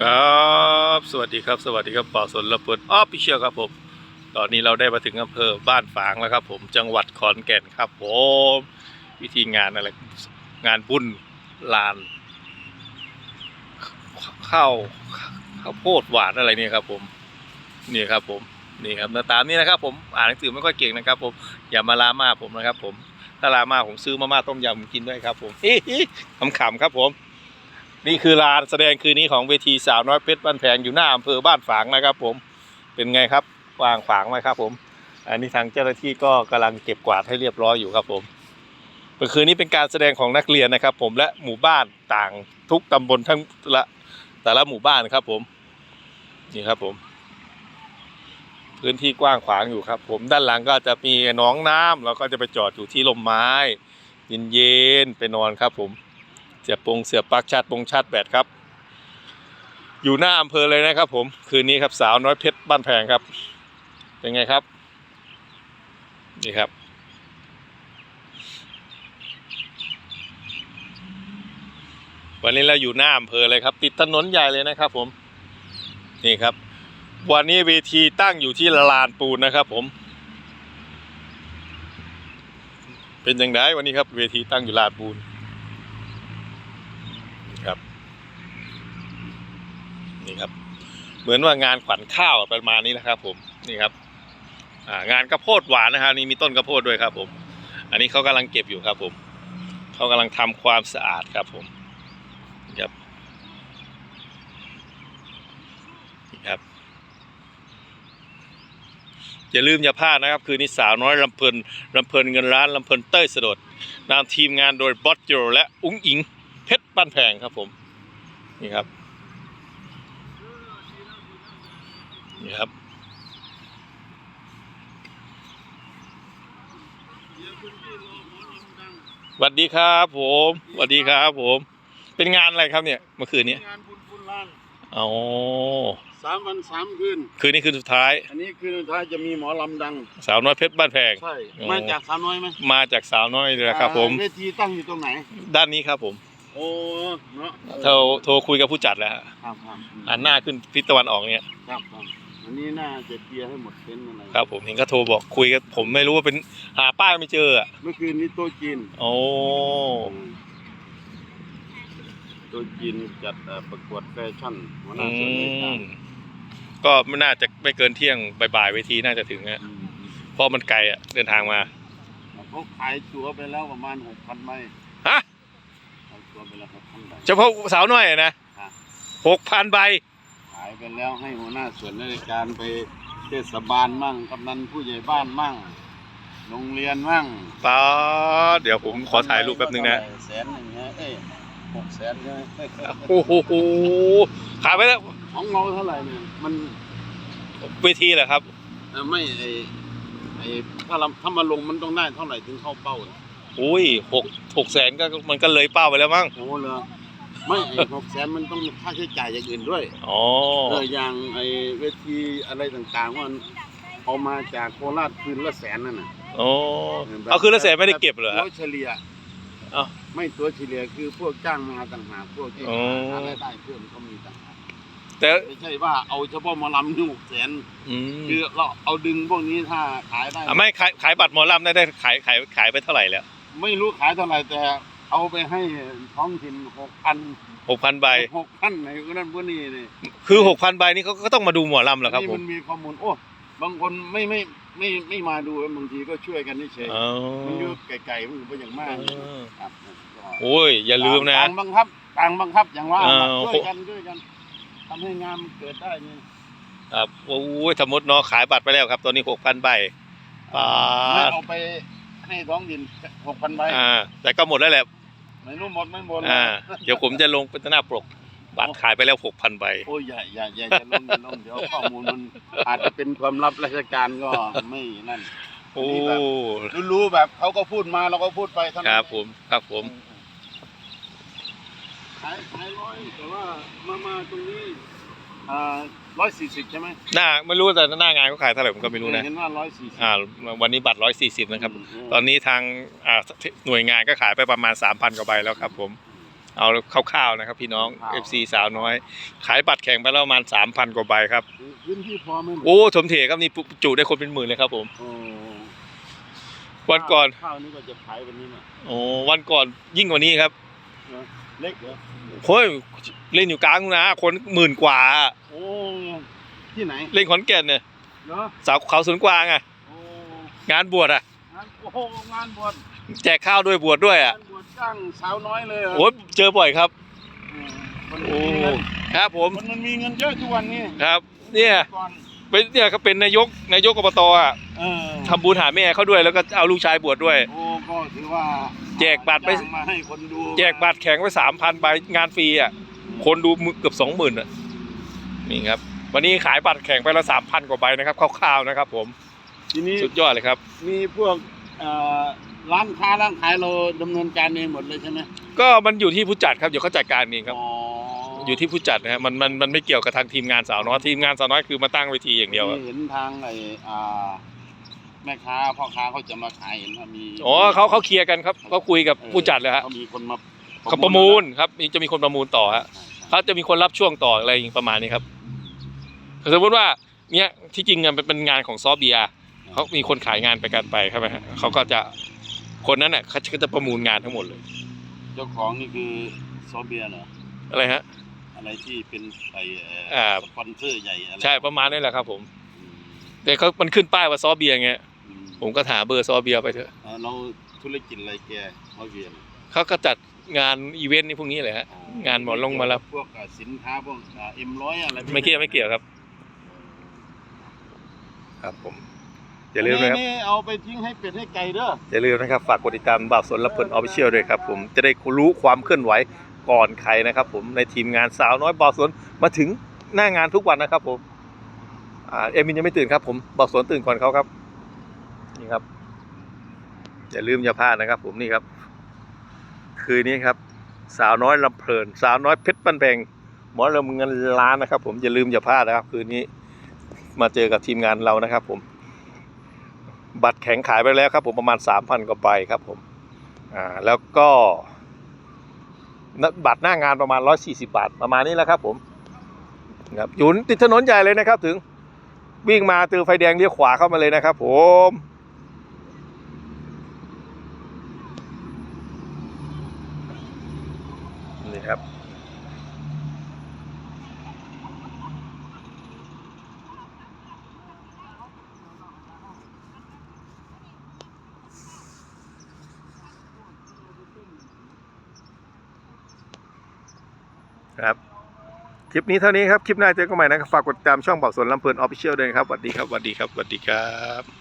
ครับสวัสดีครับสวัสดีครับป่าสนละเปิดออฟฟิเชียครับผม ตอนนี้เราได้มาถึงอำเภอบ้านฝางแล้วครับ ผมจังหวัดขอนแก่นครับผมวิธีงานอะไรงานบุญลานข้าวข้าวโพดหวานอะไรเนี่ยครับ ผมนี่ครับผมนี่ครับหน้าตามนี้นะครับ ผมอ่านหนังสือไม่ค่อยเก่งนะครับ ผมอย่ามาลามาผมนะครับ ผมถ้าลามาผมซื้อมาม่าต้มยำกินด้วยครับ ผมขำๆครับผม นี่คือลานแสดงคืนนี้ของเวทีสาวน้อยเพชรบ้านแพงอยู่หน้าอำเภอบ้านฝางนะครับ ผมเป็นไงครับวางฝางไหมครับผม อันนี้ทางเจ้าหน้าที่ก็กำลังเก็บกวาดให้เรียบร้อยอยู่ครับผมเมื่อคืนนี้เป็นการแสดงของนักเรียนนะครับ ผมและหมู่บ้านต่างทุกตำบลทั้งละแต่ละหมู่บ้านครับ ผมนี่ครับผม พื้นที่กว้างขวางอยู่ครับ ผมด้านหลังก็จะมีหนองน้ำเราก็จะไปจอดอยู่ที่ลมไม้ เย็นๆไปนอนครับผม เสียบปงเสียบปลั๊กชาร์จปงชาร์จแบตครับ อยู่หน้าอำเภอเลยนะครับ ผมคืนนี้ครับสาวน้อยเพชรบ้านแพงครับ เป็นไงครับ นี่ครับ วันนี้เราอยู่หน้าอำเภอเลยครับ ติดถนนใหญ่เลยนะครับ ผมนี่ครับ วันนี้เวทีตั้งอยู่ที่ลานปูนนะครับ ผมเป็นอย่างไรวันนี้ครับเวทีตั้งอยู่ลานปูน ครับ นี่ครับ เหมือนว่างานขวัญข้าวประมาณนี้นะครับ ผมนี่ครับงานกระโพดหวานนะครับนี่มีต้นกระโพดด้วยครับ ผม อันนี้เขากำลังเก็บอยู่ครับ ผมเขากำลังทำความสะอาดครับ ผมนี่ครับครับอย่าลืมอย่าพลาดนะครับ คืนนี้สาวน้อยลำเพลินลำเพลินเงินล้านลำเพลินเต้ยสดดนำทีมงานโดยบอสโจและอุ้งอิง เพชรบ้านแพงครับผมนี่ครับ นี่ครับสวัสดีครับผมสวัสดีครับผม เป็นงานอะไรครับเนี่ยเมื่อคืนนี้งานบุญบุญล้านอ๋อสามวันสามคืน คืนนี้คืนสุดท้าย อันนี้คืนสุดท้ายจะมีหมอลำดัง สาวน้อยเพชรบ้านแพง ใช่อ๋อมาจากสาวน้อยไหมมาจากสาวน้อยเลยนะครับ ผมอ่าเวทีตั้งอยู่ตรงไหน ด้านนี้ครับผม โอ้เนาะโทรโทรคุยกับผู้จัดแล้วฮะครับครับอันหน้าขึ้นทิศตะวันออกเนี่ย ครับครับ อันนี้น่าจะเคลียร์ให้หมดเป็นอะไรครับผมเห็นก็โทรบอกคุยกับผมไม่รู้ว่าเป็นหาป้ายไม่เจออะเมื่อคืนนี้โต๊ะจีนโอ้โต๊ะจีนจัดเอ่อประกวดแฟชั่นหัวหอืน้าส่วนราชการมก็ไม่น่าจะไม่เกินเที่ยงบ่ายๆเวทีน่าจะถึงฮะอืมเพราะมันไกลอะเดินทางมาเขาขายตั๋วไปแล้วประมาณหกพันใบฮะขายตั๋วไปแล้วหกพันใบเฉพาะสาวน้อยอะนะครับหกพันใบขายไปแล้วให้หัวหน้าส่วนราชการไปเทศบาลมั่งกำนันผู้ใหญ่บ้านมั่งโรงเรียนมั่งป๊าดเดี๋ยวผมขอถ่ายรูปแป๊บนึงนะแสนหนึ่งฮะเอ้ยหกแสนใช่ไหมโอ้โหขายไปแล้วของเราเท่าไหร่เนี่ยมันเวทีเหรอครับเอ่อไม่ไอไอถ้าเราถ้ามาลงมันต้องได้เท่าไหร่ถึงเข้าเป้าเนี่ยอุ้ยหกหกแสนก็มันก็เลยเป้าไปแล้วมั้งโอ้เหรอ ไม่ไอหกแสนมันต้องมีค่าใช้จ่ายอย่างอื่นด้วยอ๋อเอออย่างไอเวทีอะไรต่างๆว่าเอามาจากโคราชคืนละแสนนั่นน่ะโอ้เอาคือละแสนไม่ได้เก็บเหรอฮะตัวเฉลี่ยเอ้าไม่ตัวเฉลี่ยคือพวกจ้างมาต่างหากพวกที่อ๋อหารายได้เพิ่มเขามีต่างหากแต่ไม่ใช่ว่าเอาเฉพาะหมอลำที่หกแสนอืมคือเราเอาดึงพวกนี้ถ้าขายได้อะไม่ขายขายบัตรหมอลำได้ได้ขายขายขายไปเท่าไหร่แล้ว ไม่รู้ขายเท่าไหร่แต่ เอาไปให้ท้องถิ่นหกพันหกพันใบหกพันไหนก็นั่นพวกนี้นี่คือหกพันใบนี่เขาก็ต้องมาดูหมอลำเหรอครับนี่ผมัมนมีข้อมูลโอ้บางคนไม่ไม่ไม่ไม่มาดูบางทีก็ช่วยกันเฉยอ๋อๆมันอยู่ไกลๆมันเป็นอย่างมากอ๋อครับโอ้ยอย่าลืมนะต่างบังคับต่างบังคับอย่างว่าเออช่วยกันช่วยกันทำให้งานมันเกิดได้นี่ครับโอ้ยสมมติเนาะขายบัตรไปแล้วครับตอนนี้หกพันใบปาดไม่เอาไปให้ท้องถิ่นหกพันใบอ่าแต่ก็หมดแล้วแหละ ไม่รู้หมดไม่หมดอ่าเดี๋ยวผมจะลงเป็นหน้าปกบัตรขายไปแล้วหกพันใบโอ้ยอย่าอย่าอย่าอย่าลงอย่าลงเดี๋ยวข้อมูลมันอาจจะเป็นความลับราชการก็ไม่นั่นโอ้รู้ๆแบบเขาก็พูดมาเราก็พูดไปเท่าคนั้นรับผมครับผมขายขายร้อยแต่ว่ามามาตรงนี้อ่า ร้อยสี่สิบใช่ไหมหน้าไม่รู้แต่หน้างานเขาขายเท่าไหร่ผมก็ไม่รู้นะเห็นว่าร้อยสี่สิบ อ่าวันนี้บัตรร้อยสี่สิบนะครับตอนนี้ทางอ่าหน่วยงานก็ขายไปประมาณสามพันกว่าใบแล้วครับ ผมเอาคร่าวๆนะครับ พี่น้องคร่าวๆ FC สาวน้อย ขายบัตรแข่งไปแล้วประมาณ3,000กว่าใบครับพื้นที่พอไหมโอ้สมเถครับนี่จุได้คนเป็นหมื่นเลยครับ ผมโอ้วันก่อนข้าวนี่ก็จะขายวันนี้น่ะโอ้วันก่อนยิ่งกว่านี้ครับ เล็กเหรอเฮ้ย เล่นอยู่กลางนะคนหมื่นกว่า โอ้ที่ไหนเล่นขอนแก่นเนี่ยเนาะสาวเขาสวนกวางอะโอ้งานบวชอะ งานโอ้โหงานบวชแจกข้าวด้วยบวชด้วยอะงานบวชจ้างสาวน้อยเลยเหรอโอ้ยเจอบ่อยครับอืมคนโอ้มีเงินครับผมคนมันมีเงินเยอะทุกวันนี้ครับ เนี่ยก่อนเป็นเนี่ยเขาเป็นนายกนายกอบตอะเออทำบุญหาแม่เขาด้วยแล้วก็เอาลูกชายบวชด้วย โอ้ก็ถือว่าแจกบัตรไป จ้างมาให้คนดูแจกบัตรแข่งไว้สามพันใบงานฟรีอะ คนดูมือเกือบสองหมื่นอะนี่ครับ วันนี้ขายบัตรแข่งไปละสามพันกว่าใบนะครับคร่าวๆนะครับ ผมทีนี้สุดยอดเลยครับ มีพวกเอ่อร้านค้าร้านขายเราดำเนินการเองหมดเลยใช่ไหมก็มันอยู่ที่ผู้จัดครับเดี๋ยวเขาจัดการเองครับอ๋ออยู่ที่ผู้จัดนะฮะมันมันมันไม่เกี่ยวกับทางทีมงานสาวน้อยทีมงานสาวน้อยคือมาตั้งเวทีอย่างเดียวอะเห็นทางไอ้อ่าแม่ค้าพ่อค้าเขาจะมาขายเห็นว่ามีอ๋อเขาเขาเคลียร์กันครับเขาคุยกับผู้จัดเลยฮะเขามีคนมาเขาประมูลครับมีจะมีคนประมูลต่อฮะใช่ใช่ เขาจะมีคนรับช่วงต่ออะไรประมาณนี้ครับสมมติว่าเนี่ยที่จริงอะมันเป็นงานของซอเบียร์เขามีคนขายงานไปกันไปใช่ไหมฮะเขาก็จะคนนั้นน่ะเขาก็จะประมูลงานทั้งหมดเลย เจ้าของนี่คือซอเบียร์เหรออะไรฮะ อะไรที่เป็นไอ้เอ่ออ่าสปอนเซอร์ใหญ่อะไรใช่ประมาณนี้แหละครับผมอืมแต่เขามันขึ้นป้ายว่าซอเบียร์ไงอืมผมก็ถามเบอร์ซอเบียร์ไปเถอะเอ่อเราธุรกิจอะไรแกซอเบียร์ เขาก็จัดงานอีเวนต์นี่พวกนี้เลยฮะ งานหมอลงมารับ พวกอะสินค้าพวกเอ็มร้อยอะไรพไม่เกี่ยวไม่เกี่ยวครับ ครับผม อย่าลืมนะครับ นี่เอาไปทิ้งให้เป็ดให้ไก่เด้อ อย่าลืมนะครับ ฝากกดติดตามบ่าวสนและเพิ่นออฟฟิเชียลด้วยครับผม จะได้รู้ความเคลื่อนไหวก่อนใครนะครับผม ในทีมงานสาวน้อยบ่าวสนมาถึงหน้างานทุกวันนะครับผม อ่า เอมินยังไม่ตื่นครับผมบ่าวสนตื่นก่อนเขาครับ นี่ครับ อย่าลืมอย่าพลาดนะครับผมนี่ครับ คืนนี้ครับ สาวน้อยลำเพลิน สาวน้อยเพชรปันแพงหมอลำเงินล้านนะครับ ผมอย่าลืมอย่าพลาดนะครับ คืนนี้มาเจอกับทีมงานเรานะครับ ผม บัตรแข็งขายไปแล้วครับ ผมประมาณ 3,000กว่าใบครับ ผมอ่าแล้วก็บัตรหน้างานประมาณ 140 บาทประมาณนี้แหล้วครับ ผมครับอยู่ติดถนนใหญ่เลยนะครับ ถึงวิ่งมาเจอไฟแดงเลี้ยวขวาเข้ามาเลยนะครับ ผม ครับ ครับ คลิปนี้เท่านี้ครับ คลิปหน้าเจอกันใหม่นะครับ ฝากกดติดตามช่องบอกสวนลำเพลินออฟฟิเชียลด้วยนะครับสวัสดีครับสวัสดีครับสวัสดีครับ